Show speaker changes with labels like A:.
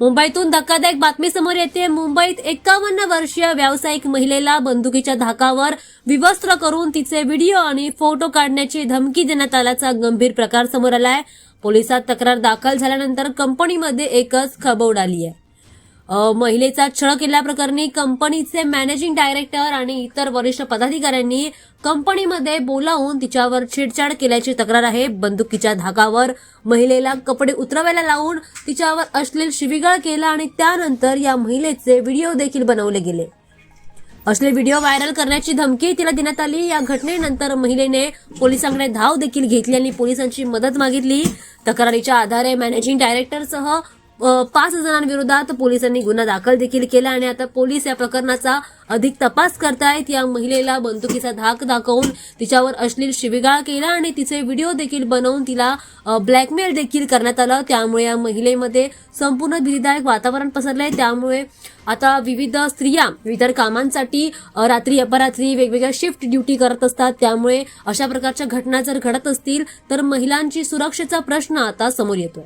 A: मुंबईतून धक्कादायक बातमी समोर येते. मुंबईत एकावन्न वर्षीय व्यावसायिक महिलेला बंदुकीच्या धाकावर विवस्त्र करून तिचे व्हिडिओ आणि फोटो काढण्याची धमकी देण्यात आल्याचा गंभीर प्रकार समोर आलाय. पोलिसात तक्रार दाखल झाल्यानंतर कंपनीमध्ये एकच खळबळ उडाली आहे महिलेचा छळ केल्याप्रकरणी कंपनीचे मॅनेजिंग डायरेक्टर आणि इतर वरिष्ठ पदाधिकाऱ्यांनी कंपनीमध्ये बोलावून तिच्यावर छेडछाड केल्याची तक्रार आहे. बंदुकीच्या धाकावर महिलेला कपडे उतरवायला लावून तिच्यावर अश्लील शिवीगाळ केला आणि त्यानंतर या महिलेचे व्हिडिओ देखील बनवले गेले. असले व्हिडिओ व्हायरल करण्याची धमकी तिला देण्यात आली. या घटनेनंतर महिलेने पोलिसांकडे धाव देखील घेतली आणि पोलिसांची मदत मागितली. तक्रारीच्या आधारे मॅनेजिंग डायरेक्टरसह पाच जणांविरोधात पोलिसांनी गुन्हा दाखल देखील केला आणि आता पोलीस या प्रकरणाचा अधिक तपास करतायत. या महिलेला बंदुकीचा धाक दाखवून तिच्यावर अश्लील शिवीगाळ केला आणि तिचे व्हिडिओ देखील बनवून तिला ब्लॅकमेल देखील करण्यात आलं. त्यामुळे या महिलेमध्ये संपूर्ण भीतीदायक वातावरण पसरलंय. त्यामुळे आता विविध स्त्रिया इतर कामांसाठी रात्री अपरात्री वेगवेगळ्या शिफ्ट ड्युटी करत असतात. त्यामुळे अशा प्रकारच्या घटना जर घडत असतील तर महिलांची सुरक्षेचा प्रश्न आता समोर येतोय.